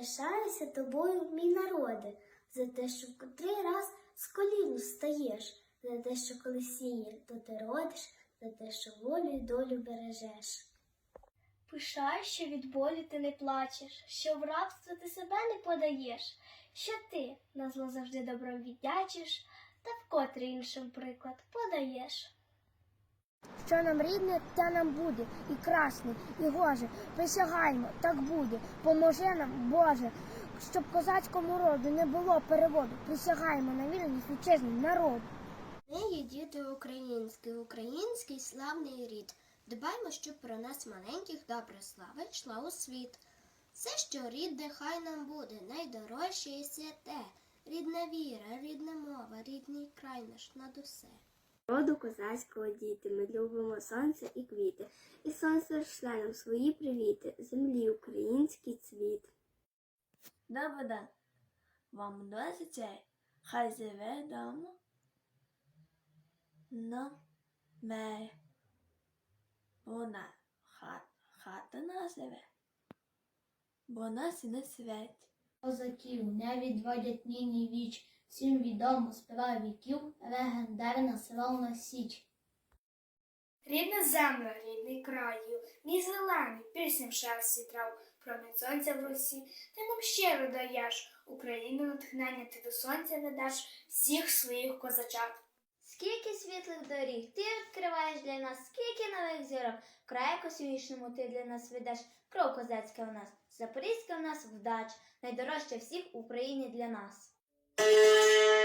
Пишаюся тобою, мій народе, за те, що в котрий раз з колін встаєш, за те, що коли сіє, то ти родиш, за те, що волю й долю бережеш. Пишай, що від болю ти не плачеш, що в рабство ти себе не подаєш, що ти на зло завжди добром віддячиш, та вкотре іншим приклад подаєш. Що нам рідне, те нам буде, і красне, і гоже. Присягаймо, так буде. Поможи нам, Боже, щоб козацькому роду не було переводу. Присягаємо на вірність вітчизним народу. Ми є діти українські, український славний рід. Дбаймо, щоб про нас маленьких добра слава йшла у світ. Все, що рідне, хай нам буде, найдорожче і святе. Рідна віра, рідна мова, рідний край наш над усе. Роду козацького діти, ми любимо сонце і квіти, і сонце шле нам свої привіти, землі український цвіт. Добрий день. Вам дітей. Хай живе дома. Но ми вона хат, хата нас живе. Бо нас і не свять. Козаків не відводять нині віч, всім відомо з віків легендарна силовна січ. Рідна земля, рідний краю, мій зелений, пісням в шерсті трав, промінь сонця в росі, ти нам щиро даєш, Україну натхнення ти до сонця ведеш всіх своїх козачат. Скільки світлих доріг ти відкриваєш для нас, скільки нових зірок, в краю космічному ти для нас ведеш, кров козацька в нас, запорізька в нас вдач, найдорожча всіх в Україні для нас. Música